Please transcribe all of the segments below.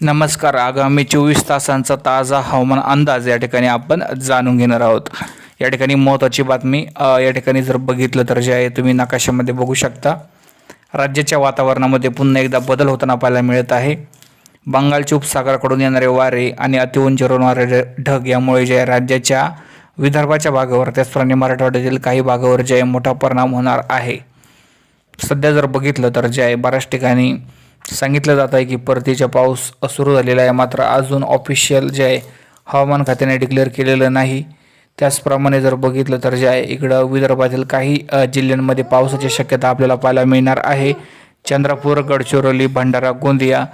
नमस्कार. आगामी चोवीस तासांचा ताजा हवामान अंदाज या ठिकाणी आपण जाणून घेणार आहोत. या ठिकाणी महत्त्वाची बातमी या ठिकाणी जर बघितलं तर जे आहे तुम्ही नकाशामध्ये बघू शकता. राज्याच्या वातावरणामध्ये पुन्हा एकदा बदल होताना पाहायला मिळत आहे. बंगालच्या उपसागराकडून येणारे वारे आणि अतिउंचीवरून वारे ढग यामुळे जे आहे राज्याच्या विदर्भाच्या भागावर त्याचप्रमाणे मराठवाड्यातील काही भागावर जे आहे मोठा परिणाम होणार आहे. सध्या जर बघितलं तर जे आहे बऱ्याच ठिकाणी सांगितलं जात आहे की परतीचा पाऊस सुरू झालेला आहे. मात्र अजून ऑफिशियल जे आहे हवामान खात्याने डिक्लेअर केलेलं नाही. त्याचप्रमाणे जर बघितलं तर जे आहे इकडं विदर्भातील काही जिल्ह्यांमध्ये पावसाची शक्यता आपल्याला पाहायला मिळणार आहे. चंद्रपूर गडचिरोली भंडारा गोंदिया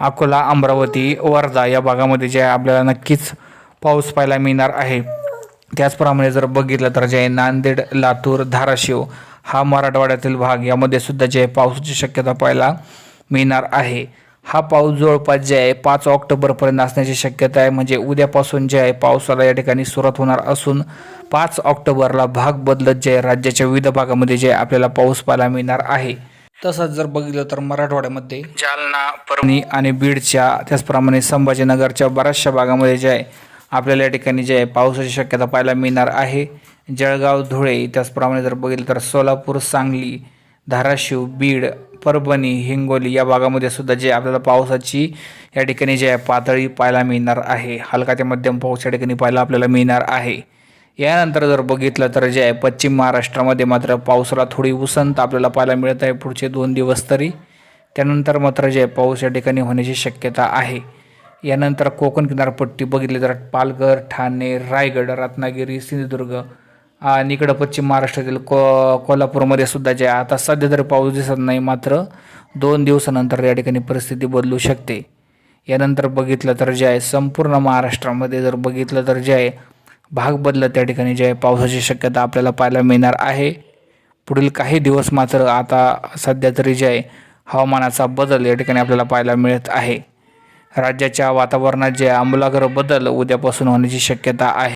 अकोला अमरावती वर्धा या भागामध्ये जे आहे आपल्याला नक्कीच पाऊस पाहायला मिळणार आहे. त्याचप्रमाणे जर बघितलं तर जे आहे नांदेड लातूर धाराशिव हा मराठवाड्यातील भाग यामध्ये सुद्धा जे आहे पावसाची शक्यता पाहायला मिळणार आहे. हा पाऊस जवळपास जे आहे पाच ऑक्टोबरपर्यंत असण्याची शक्यता आहे. म्हणजे उद्यापासून जे आहे पावसाला या ठिकाणी सुरुवात होणार असून पाच ऑक्टोबरला भाग बदलत जे आहे राज्याच्या विविध भागामध्ये जे आपल्याला पाऊस पाहायला मिळणार आहे. तसंच जर बघितलं तर मराठवाड्यामध्ये जालना परभणी आणि बीडच्या त्याचप्रमाणे संभाजीनगरच्या बऱ्याचशा भागामध्ये जे आहे आपल्याला या ठिकाणी जे आहे पावसाची शक्यता पाहायला मिळणार आहे. जळगाव धुळे त्याचप्रमाणे जर बघितलं तर सोलापूर सांगली धाराशिव बीड परभणी हिंगोली या भागामध्ये सुद्धा जे आपल्याला पावसाची या ठिकाणी जे आहे पातळी पाहायला मिळणार आहे हलका ते मध्यम पाऊस या ठिकाणी पाहायला आपल्याला मिळणार आहे. यानंतर जर बघितलं तर जे आहे पश्चिम महाराष्ट्रामध्ये मात्र पावसाला थोडी उसंत आपल्याला पाहायला मिळत आहे पुढचे दोन दिवस तरी. त्यानंतर मात्र जे आहे पाऊस या ठिकाणी होण्याची शक्यता आहे. यानंतर कोकण किनारपट्टी बघितली तर पालघर ठाणे रायगड रत्नागिरी सिंधुदुर्ग आणि इकडं पश्चिम महाराष्ट्रातील को कोल्हापूरमध्ये सुद्धा जे आहे आता सध्या तरी पाऊस दिसत नाही मात्र दोन दिवसानंतर या ठिकाणी परिस्थिती बदलू शकते. यानंतर बघितलं तर जे आहे संपूर्ण महाराष्ट्रामध्ये जर बघितलं तर जे आहे भाग बदलत त्या ठिकाणी जे आहे पावसाची शक्यता आपल्याला पाहायला मिळणार आहे. पुढील काही दिवस मात्र आता सध्या तरी जे आहे हवामानाचा बदल या ठिकाणी आपल्याला पाहायला मिळत आहे. राज्याच्या वातावरणात जे आमूलाग्र बदल उद्यापासून होण्याची शक्यता आहे.